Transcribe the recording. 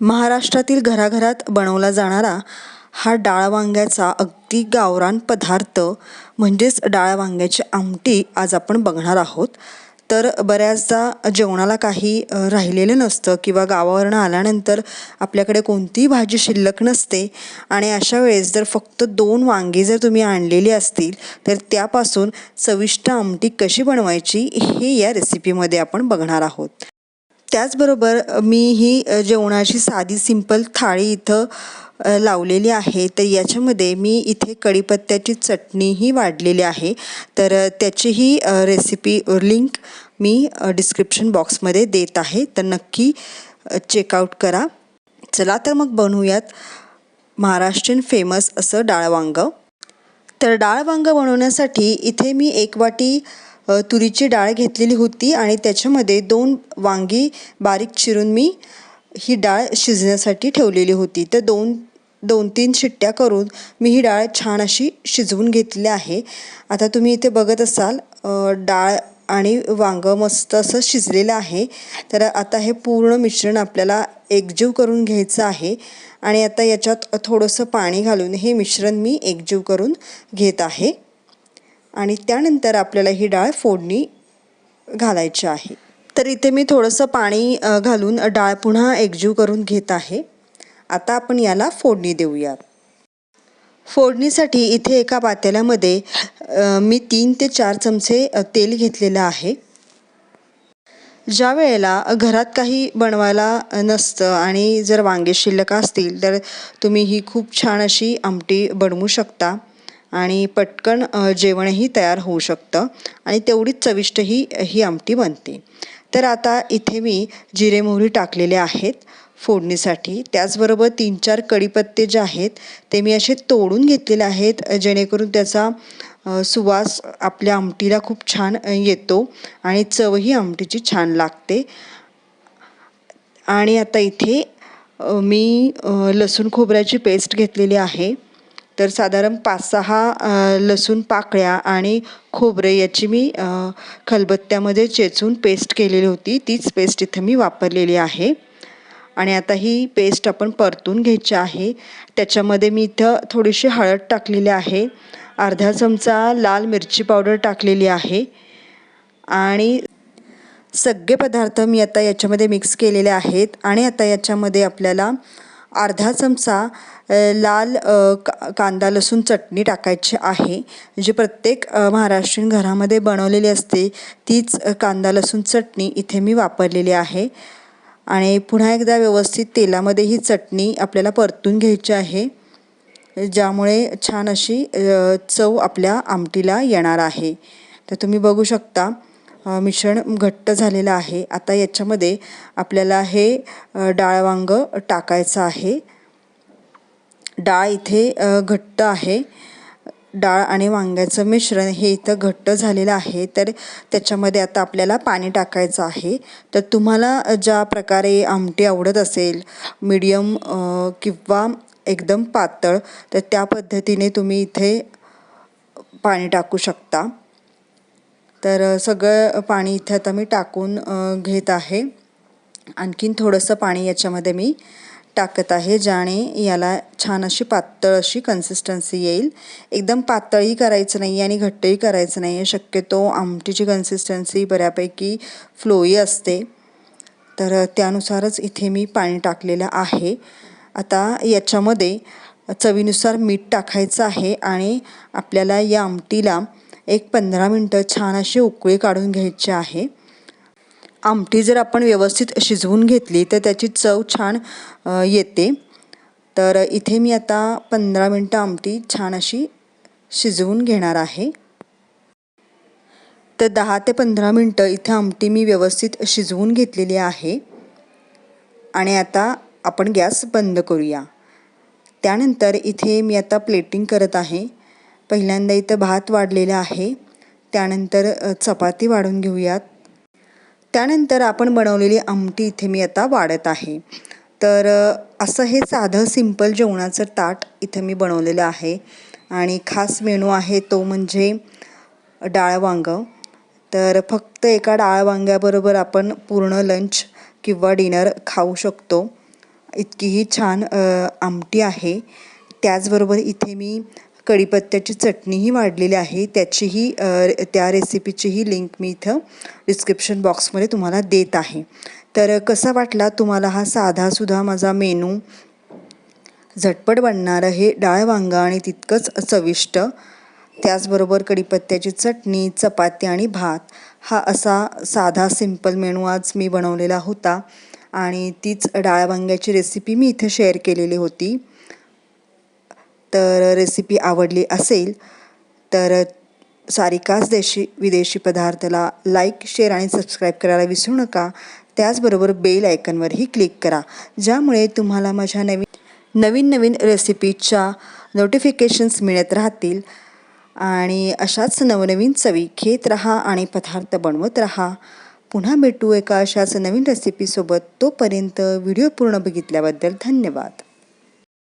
महाराष्ट्रातील घराघरात बनवला जाणारा हा डाळ वांग्याचा अगदी गावरान पदार्थ म्हणजेच डाळ वांग्याची आमटी आज आपण बघणार आहोत. तर बऱ्याचदा जेवणाला काही राहिलेलं नसतं किंवा गावावरनं आल्यानंतर आपल्याकडे कोणतीही भाजी शिल्लक नसते आणि अशा वेळेस जर फक्त दोन वांगी जर तुम्ही आणलेली असतील तर त्यापासून चविष्ट आमटी कशी बनवायची हे या रेसिपीमध्ये आपण बघणार आहोत. त्याचबरोबर मी ही जेवणाची साधी सिंपल थाळी इथं लावलेली आहे. तर याच्यामध्ये मी इथे कढीपत्त्याची चटणीही वाढलेली आहे. तर त्याचीही रेसिपी लिंक मी डिस्क्रिप्शन बॉक्समध्ये देत आहे. तर नक्की चेकआउट करा. चला तर मग बनवूयात. महाराष्ट्रीयन फेमस असं डाळवांग. तर डाळवांग बनवण्यासाठी इथे मी एक वाटी तुरीची डाळ घेतलेली होती आणि त्याच्यामध्ये दोन वांगी बारीक चिरून मी ही डाळ शिजण्यासाठी ठेवलेली होती. तर दोन दोन तीन शिट्ट्या करून मी ही डाळ छान अशी शिजवून घेतली आहे. आता तुम्ही इथे बघत असाल डाळ आणि वांगं मस्त असं शिजलेलं आहे. तर आता हे पूर्ण मिश्रण आपल्याला एकजीव करून घ्यायचं आहे आणि आता याच्यात थोडंसं पाणी घालून हे मिश्रण मी एकजीव करून घेत आहे. आणि त्यानंतर आपल्याला ही डाळ फोडणी घालायची आहे. तर इथे मी थोडंसं पाणी घालून डाळ पुन्हा एकजीव करून घेत आहे. आता आपण याला फोडणी देऊयात. फोडणीसाठी इथे एका पातेल्यामध्ये मी तीन ते चार चमचे तेल घेतलेलं आहे. ज्या वेळेला घरात काही बनवायला नसतं आणि जर वांगे शिल्लक असतील तर तुम्ही ही खूप छान अशी आमटी बनवू शकता. आणि पटकन जेवणही तयार होऊ शकतं आणि तेवढीच चविष्ट ही ही आमटी बनते. तर आता इथे मी जिरे मोहरी टाकलेले आहेत फोडणीसाठी. त्याचबरोबर तीन चार कढीपत्ते जे आहेत ते मी असे तोडून घेतलेले आहेत जेणेकरून त्याचा सुवास आपल्या आमटीला खूप छान येतो आणि चवही आमटीची छान लागते. आणि आता इथे मी लसूण खोबऱ्याची पेस्ट घेतलेली आहे. तर साधारण पाच सहा लसूण पाकळ्या आणि खोबरे याची मी खलबत्त्यामध्ये चेचून पेस्ट केलेली होती. तीच पेस्ट इथं मी वापरलेली आहे. आणि आता ही पेस्ट आपण परतून घ्यायची आहे. त्याच्यामध्ये मी इथं थोडीशी हळद टाकलेली आहे. अर्धा चमचा लाल मिरची पावडर टाकलेली आहे. आणि सगळे पदार्थ मी आता याच्यामध्ये मिक्स केलेले आहेत. आणि आता याच्यामध्ये आपल्याला अर्धा चमचा लाल का कांदा लसूण चटणी टाकायची आहे जी प्रत्येक महाराष्ट्रीयन घरामध्ये बनवलेली असते. तीच कांदा लसूण चटणी इथे मी वापरलेली आहे. आणि पुन्हा एकदा व्यवस्थित तेलामध्ये ही चटणी आपल्याला परतून घ्यायची आहे ज्यामुळे छान अशी चव आपल्या आमटीला येणार आहे. तर तुम्ही बघू शकता मिश्रण घट्ट झालेलं आहे. आता याच्यामध्ये आपल्याला हे डाळ वांग टाकायचं आहे. डाळ इथे घट्ट आहे. डाळ आणि वांग्याचं मिश्रण हे इथं घट्ट झालेलं आहे. तर त्याच्यामध्ये आता आपल्याला पाणी टाकायचं आहे. तर तुम्हाला ज्या प्रकारे आमटी आवडत असेल मीडियम किंवा एकदम पातळ तर त्या पद्धतीने तुम्ही इथे पाणी टाकू शकता. तर सगळं पाणी इथे आता मी टाकून घेत आहे. आणखीन थोडंसं पाणी याच्यामध्ये मी टाकत आहे ज्याने याला छान अशी पातळ अशी कन्सिस्टन्सी येईल. एकदम पातळही करायचं नाही आणि घट्टही करायचं नाही आहे शक्यतो आमटीची कन्सिस्टन्सी बऱ्यापैकी फ्लोई असते. तर त्यानुसारच इथे मी पाणी टाकलेलं आहे. आता याच्यामध्ये चवीनुसार मीठ टाकायचं आहे आणि आपल्याला या आमटीला एक पंधरा मिनटं छान अशी उकळी काढून घ्यायची आहे. आमटी जर आपण व्यवस्थित शिजवून घेतली तर त्याची चव छान येते. तर इथे मी आता पंधरा मिनटं आमटी छान अशी शिजवून घेणार आहे. तर दहा ते पंधरा मिनटं इथे आमटी मी व्यवस्थित शिजवून घेतलेली आहे. आणि आता आपण गॅस बंद करूया. त्यानंतर इथे मी आता प्लेटिंग करत आहे. पहिल्यांदा इथं भात वाढलेला आहे. त्यानंतर चपाती वाढून घेऊयात. त्यानंतर आपण बनवलेली आमटी इथे मी आता वाढत आहे. तर असं हे साधं सिंपल जेवणाचं ताट इथं मी बनवलेलं आहे. आणि खास मेनू आहे तो म्हणजे डाळ वांगं तर फक्त एका डाळ वांग्याबरोबर आपण पूर्ण लंच किंवा डिनर खाऊ शकतो. इतकीही छान आमटी आहे. त्याचबरोबर इथे मी कढीपत्त्याची चटणीही वाढलेली आहे. त्याचीही त्या रेसिपीचीही लिंक मी इथं डिस्क्रिप्शन बॉक्समध्ये तुम्हाला देत आहे. तर कसा वाटला तुम्हाला हा साधासुद्धा माझा मेनू? झटपट बनणारं हे डाळ वांगं आणि तितकंच चविष्ट. त्याचबरोबर कढीपत्त्याची चटणी चपाती आणि भात. हा असा साधा सिंपल मेनू आज मी बनवलेला होता आणि तीच डाळ वांग्याची रेसिपी मी इथे शेअर केलेली होती. तर रेसिपी आवडली असेल तर सारिकाच देशी विदेशी पदार्थाला लाईक शेअर आणि सबस्क्राईब करायला विसरू नका. त्याचबरोबर बेल आयकनवरही क्लिक करा ज्यामुळे तुम्हाला माझ्या नवीन नवीन नवीन रेसिपीच्या नोटिफिकेशन्स मिळत राहतील. आणि अशाच नवनवीन चवी घेत राहा आणि पदार्थ बनवत राहा. पुन्हा भेटू एका अशाच नवीन रेसिपीसोबत तोपर्यंत व्हिडिओ पूर्ण बघितल्याबद्दल धन्यवाद.